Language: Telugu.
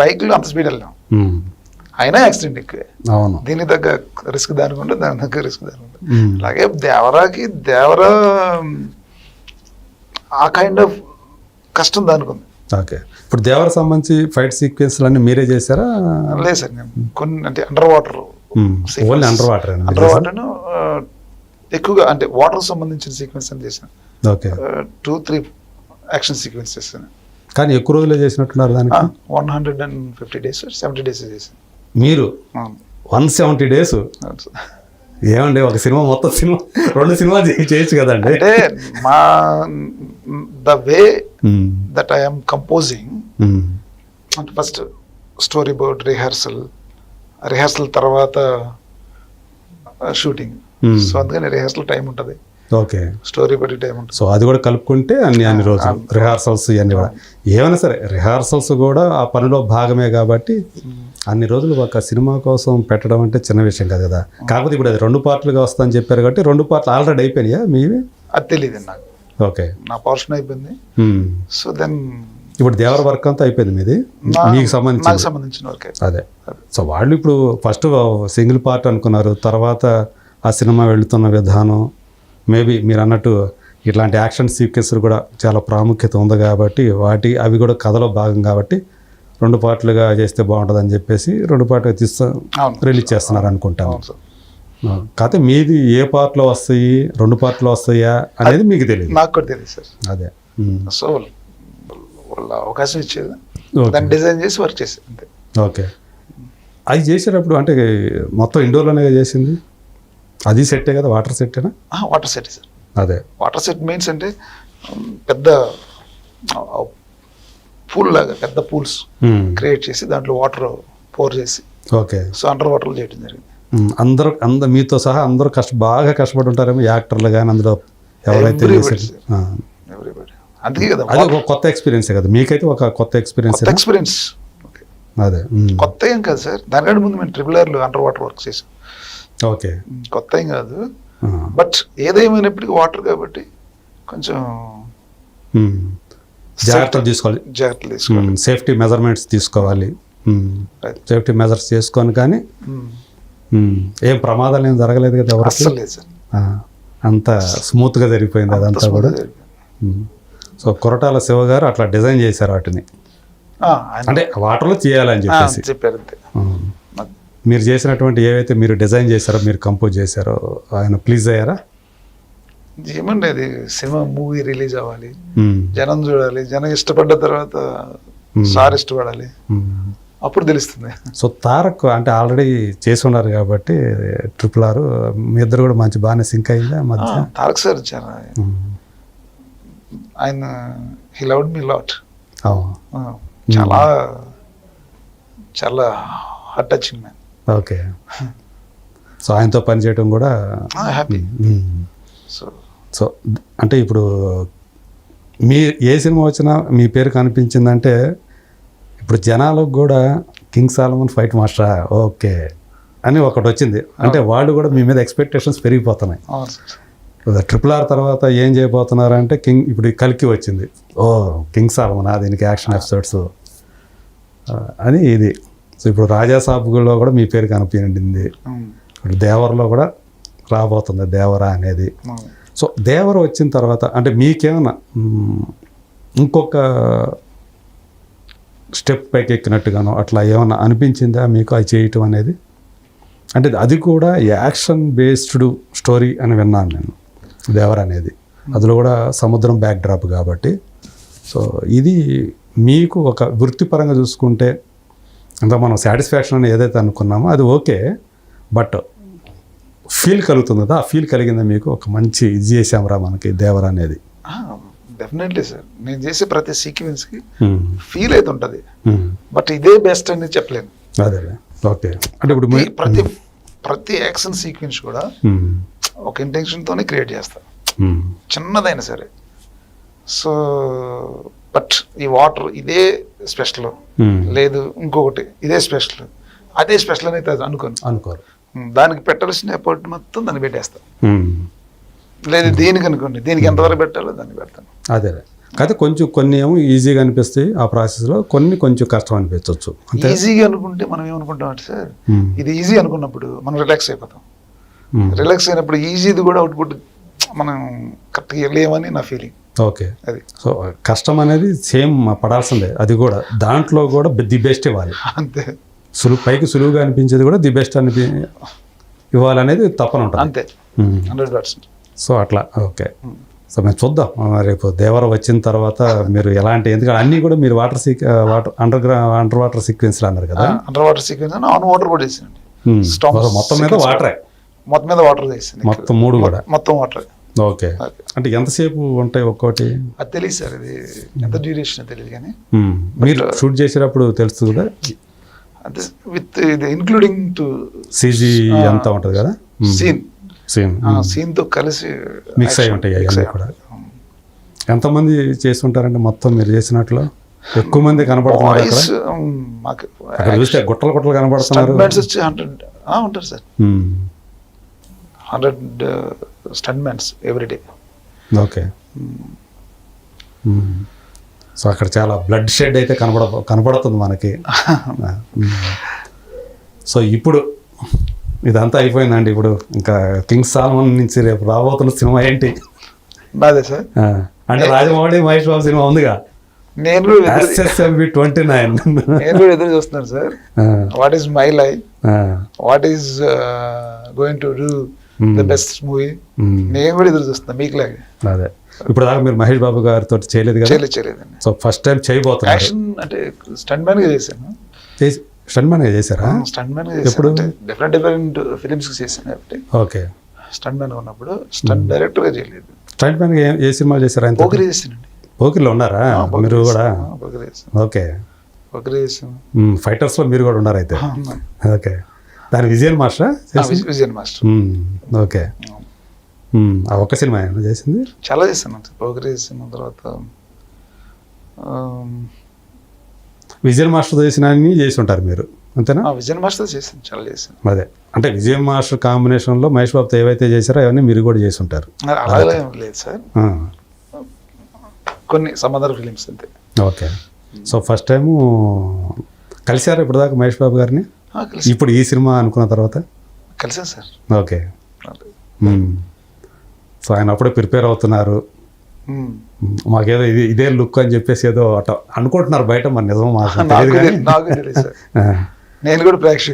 బైక్లో అంత స్పీడ్ వెళ్ళాం. అయినా యాక్సిడెంట్ ఎక్కువే. అవును. దీనికి తగ్గ రిస్క్ దానికి ఉంటుంది దాని తగ్గ రిస్క్ దానికి ఉంటుంది. అలాగే దేవరాకి దేవరా ఆ కైండ్ ఆఫ్ కష్టం దానికి ఉంది ఓకే. ఇప్పుడు దేవర సంబంధించి ఫైట్ సీక్వెన్స్లు అన్ని మీరే చేశారా? లేదు సార్ నేను కొన్ని అంటే under water only under water under water ఎక్కువగా అంటే వాటర్ సంబంధించిన సీక్వెన్స్ అని చేశాను. Okay. Two three action sequence చేశాను. కానీ ఎక్కువ రోజులే చేసినట్టున్నారు దానికి one hundred and fifty days seventy days చేశాను మీరు. One seventy days. ఏమండి ఒక సినిమా మొత్తం సినిమా రెండు సినిమాలు చే- చేయొచ్చు కదండి అంటే మా the way. That I'm composing. అంటే first story board rehearsal rehearsal తర్వాత షూటింగ్ Hmm. సో అందుకని రిహార్సల్ టైం ఉంటుంది ఓకే. స్టోరీ బట్టి టైం ఉంటుంది. సో అది కూడా కలుపుకుంటే అన్ని అన్ని రోజులు రిహార్సల్స్ ఇవన్నీ కూడా. ఏమైనా సరే రిహార్సల్స్ కూడా ఆ పనిలో భాగమే కాబట్టి అన్ని రోజులు ఒక సినిమా కోసం పెట్టడం అంటే చిన్న విషయం కాదు కదా. కాకపోతే ఇప్పుడు అది రెండు పార్ట్లుగా వస్తుందని చెప్పారు కాబట్టి రెండు పార్ట్లు ఆల్రెడీ అయిపోయినాయా మీవి? అది తెలియదు నాకు. ఓకే. నా పోర్షన్ అయిపోయింది. ఉమ్. సో దెన్ ఇప్పుడు దేవర వర్క్ అంతా అయిపోయింది మీది? మీకు సంబంధించి సంబంధించిన వరకే అదే. సో వాళ్ళు ఇప్పుడు ఫస్ట్ సింగిల్ పార్ట్ అనుకున్నారు తర్వాత ఆ సినిమా వెళుతున్న విధానం మేబీ మీరు అన్నట్టు ఇట్లాంటి యాక్షన్ సీక్వెన్స్లు కూడా చాలా ప్రాముఖ్యత ఉంది కాబట్టి వాటి అవి కూడా కథలో భాగం కాబట్టి రెండు పార్ట్లుగా చేస్తే బాగుంటుందని చెప్పేసి రెండు పార్ట్లుగా తీస్తా. రిలీజ్ చేస్తున్నారు అనుకుంటాను. కాకపోతే మీది ఏ పార్ట్లో వస్తాయి రెండు పార్ట్లో వస్తాయా అనేది మీకు తెలియదు నాకు కూడా తెలియదు సార్. అదే. సో వాళ్ళ అవకాశం ఇచ్చేది. దాన్ని డిజైన్ చేసి వర్క్ చేసేది అంతే. ఓకే. అది చేసేటప్పుడు అంటే మొత్తం ఇండోర్లోనే చేసింది? అది సెట్టే కదా? వాటర్ సెట్టేనా? Water set sir. అదే. వాటర్ సెట్ మీన్స్ అంటే పెద్ద పూల్ లాగా పెద్ద పూల్స్. క్రియేట్ చేసి దాంట్లో వాటర్ పోర్ చేసి ఓకే. సో అండర్ వాటర్లో చేయడం జరిగింది. ఉమ్, అందరూ అంద మీతో సహా అందరూ కష్ట బాగా కష్టపడి ఉంటారేమో యాక్టర్లు కానీ అందులో ఎవరైతే అందుకే కదా అది ఒక కొత్త ఎక్స్పీరియన్సే కదా? మీకైతే ఒక కొత్త ఎక్స్పీరియన్స్ ఎక్స్పీరియన్స్ అదే. ఉమ్. కొత్త ఏం కాదు సార్. దానికంటే ముందు మేము ట్రిపుల్ ఆర్లు అండర్ వాటర్ వర్క్ చేసాం. ఓకే. కొత్త ఏం కాదు. బట్ ఏదేమైనప్పటికీ వాటర్ కాబట్టి కొంచెం. జాగ్రత్తలు తీసుకోవాలి. జాగ్రత్తలు తీసుకోవాలి. సేఫ్టీ మెజర్మెంట్స్ తీసుకోవాలి. సేఫ్టీ మెజర్స్ చేసుకొని కానీ ఏం ప్రమాదాలు ఏం జరగలేదు కదా అస్సలు లేదు సార్. అంత స్మూత్గా జరిగిపోయింది అదంతా కూడా. సో కొరటాల శివ గారు అట్లా డిజైన్ చేశారు వాటిని. అంటే వాటర్లో చేయాలని చెప్పేసి. చెప్పారు మీరు చేసినటువంటి ఏవైతే మీరు డిజైన్ చేశారో మీరు కంపోజ్ చేశారో ఆయన ప్లీజ్ అయ్యారా ఏమండి అది సినిమా మూవీ రిలీజ్ అవ్వాలి ఉమ్. జనం చూడాలి జనం ఇష్టపడ్డ తర్వాత సార్ ఇష్టపడాలి ఉమ్. అప్పుడు తెలుస్తుంది సో తారక్ అంటే ఆల్రెడీ చేసి ఉన్నారు కాబట్టి ట్రిపుల్ ఆర్ మీ ఇద్దరు కూడా మంచి బాగానే సింక్ అయిందా మధ్య తారక్ సార్ చాలా. ఆయన హీ లవ్డ్ మీ లాట్. చాలా చాలా heart touching man okay. So ఆయనతో పనిచేయడం కూడా హ్యాపీ. సో సో అంటే ఇప్పుడు మీ ఏ సినిమా వచ్చినా మీ పేరు కనిపించిందంటే ఇప్పుడు జనాలకు కూడా కింగ్ సాలమన్ ఫైట్ మాస్టరా? ఓకే. అని ఒకటి వచ్చింది. అంటే వాళ్ళు కూడా మీ మీద ఎక్స్పెక్టేషన్స్ పెరిగిపోతున్నాయి. ట్రిపుల్ ఆర్ తర్వాత ఏం చేయబోతున్నారు అంటే కింగ్ ఇప్పుడు కలికి వచ్చింది. ఓ కింగ్ సాలమనా దీనికి యాక్షన్ ఎపిసోడ్స్? అని ఇది. సో ఇప్పుడు రాజా సాబులో కూడా మీ పేరు కనిపించింది. ఇప్పుడు దేవరలో కూడా రాబోతుంది దేవర అనేది. సో దేవర వచ్చిన తర్వాత అంటే మీకేమన్నా ఇంకొక స్టెప్ పైకి ఎక్కినట్టుగానో అట్లా ఏమన్నా అనిపించిందా మీకు అది చేయటం అనేది? అంటే అది కూడా యాక్షన్ బేస్డ్ స్టోరీ అని విన్నాను నేను దేవర అనేది. అందులో కూడా సముద్రం బ్యాక్ డ్రాప్ కాబట్టి. సో ఇది మీకు ఒక వృత్తిపరంగా చూసుకుంటే ఇంకా మనం సాటిస్ఫాక్షన్ అని ఏదైతే అనుకున్నామో అది ఓకే బట్ ఫీల్ కలుగుతుంది కదా ఆ ఫీల్ కలిగిందా మీకు ఒక మంచి ఇది చేసాంరా మనకి దేవర అనేది. డెఫినెట్లీ సార్ నేను చేసే ప్రతి సీక్వెన్స్కి ఫీల్ అయితే ఉంటుంది. బట్ ఇదే బెస్ట్ అని చెప్పలేను. అదే ఓకే అంటే ఇప్పుడు ప్రతి ప్రతి యాక్షన్ సీక్వెన్స్ కూడా ఒక ఇంటెన్షన్తోనే క్రియేట్ చేస్తా. చిన్నదైనా సరే. సో బట్ ఈ వాటర్ ఇదే స్పెషల్ ఉమ్, లేదు ఇంకొకటి ఇదే స్పెషల్ అదే స్పెషల్ అని అయితే అనుకోను. అనుకోరు. దానికి పెట్టాల్సిన ఎఫర్ట్ మొత్తం దాన్ని పెట్టేస్తా. ఉమ్, లేదు దీనికి అనుకోండి దీనికి ఎంతవరకు పెట్టాలో దాన్ని పెడతాను. అదే. కాకపోతే కొంచెం కొన్ని ఏమో ఈజీగా అనిపిస్తాయి ఆ ప్రాసెస్లో కొన్ని కొంచెం కష్టం అనిపించవచ్చు ఈజీగా అనుకుంటే మనం ఏమనుకుంటాం అంటే సార్. ఇది ఈజీ అనుకున్నప్పుడు మనం రిలాక్స్ అయిపోతాం. రిలాక్స్ అయినప్పుడు ఈజీది కూడా అవుట్పుట్ మనం కరెక్ట్గా వెళ్ళేమని నా ఫీలింగ్ ఓకే. అది. సో కష్టం అనేది సేమ్ పడాల్సిందే అది కూడా. దాంట్లో కూడా ది బెస్ట్ ఇవ్వాలి. అంతే. సులువు పైకి సులువుగా అనిపించేది కూడా ది బెస్ట్ అనిపి ఇవ్వాలనేది తప్పన ఉంటుంది. అంతే. Hundred percent. సో అట్లా. ఓకే. సో మేము చూద్దాం. రేపు దేవర వచ్చిన తర్వాత మీరు ఎలాంటి ఎందుకంటే అన్నీ కూడా మీరు వాటర్ సీక్ వాటర్ అండర్ గ్రౌ అండర్ వాటర్ సీక్వెన్స్లు అన్నారు కదా. Under water sequence on water కూడా. Storm మొత్తం మీద వాటరే. మొత్తం మీద వాటర్ వేసింది మొత్తం మూడు కూడా. మొత్తం వాటర్. ఓకే. అంటే ఎంతసేపు ఉంటాయి ఒక్కోటి? అది తెలియదు సార్ ఇది ఎంత డ్యూరేషన్ తెలియదు కానీ. మీరు షూట్ చేసేటప్పుడు తెలుస్తుంది కదా? అంటే విత్ ఇది ఇంక్లూడింగ్ టు సీజీ అంతా ఉంటుంది కదా? సీన్. సీన్. తో కలిసి మిక్స్ అయి ఉంటాయి అవన్నీ కూడా. ఎంతమంది చేసి ఉంటారంటే మొత్తం మీరు చేసినట్లు? ఎక్కువ మంది అక్కడ? చూస్తే గుట్టలు గుట్టలు వచ్చి హండ్రెడ్ ఉంటారు సార్. మ్మ్. Hundred stuntmen everyday okay. So అక్కడ చాలా బ్లడ్ షెడ్ అయితే కనపడ కనపడుతుంది మనకి. సో ఇప్పుడు ఇదంతా అయిపోయిందండి. ఇప్పుడు ఇంకా కింగ్ సాల్మన్ నుంచి రేపు రాబోతున్న సినిమా ఏంటి? నాదే సార్. అంటే రాజమౌళి మహేష్ బాబు సినిమా ఉందిగా? నేను ఎస్ఎస్ఎంబి ట్వంటీ నైన్ నేను కూడా ఎదురు చూస్తున్నాను sir. What is my life what is going to do the best movie నేను కూడా ఎదురు చూస్తున్నా మీకు లాగా అదే. ఇప్పుడు దాకా మీరు మహేష్ బాబు గారితో చేయలేదు కదా? చేయలేదు చేయలేదండి. సో ఫస్ట్ టైం చేయబోతున్నారు. యాక్షన్ అంటే స్టంట్ మ్యాన్గా చేశాను. చేసి స్టన్ చేశారా? స్టంట్ మ్యాన్గా ఎప్పుడు? డిఫరెంట్ డిఫరెంట్ ఫిలిమ్స్ చేశాను కాబట్టి. ఓకే స్టంట్ మ్యాన్ ఉన్నప్పుడు స్టంట్ డైరెక్టర్గా చేయలేదు. స్టంట్ మ్యాన్ ఏ ఏ సినిమాలు చేశారా ఆయన పోకిరి చేశానండి. పోకిర్లో ఉన్నారా? మీరు కూడా? ఓకే పోకిరి చేశాను. ఫైటర్స్లో మీరు కూడా ఉన్నారు అయితే. ఓకే దాని విజయన్ మాస్టరా? విజయన్ మాస్టర్. ఓకే. ఆ ఒక్క సినిమా చేసింది? చాలా చేశాను. పోకిరి చేసిన తర్వాత విజయన్ మాస్టర్ చేసిన అన్ని చేసి ఉంటారు మీరు. అంతేనా? ఆ, విజయన్ మాస్టర్ చేశాను. చాలా చేశాను. అదే. అంటే విజయ్ మాస్టర్ కాంబినేషన్లో మహేష్ బాబుతో ఏవైతే చేశారో అవన్నీ మీరు కూడా చేసి ఉంటారు. అలాగే లేదు సార్. కొన్ని సమ్ అదర్ ఫిలిమ్స్ అంతే. ఓకే. సో ఫస్ట్ టైము కలిశారా ఇప్పుడు దాకా మహేష్ బాబు గారిని? ఇప్పుడు ఈ సినిమా అనుకున్న తర్వాత? కలిసాను సార్. ఓకే. సో ఆయన అప్పుడే ప్రిపేర్ అవుతున్నారు. మాకేదో ఇది ఇదే లుక్ అని చెప్పేసి ఏదో అట అనుకుంటున్నారు బయట మరి నిజం నాకు నేను కూడా ప్రేక్షకు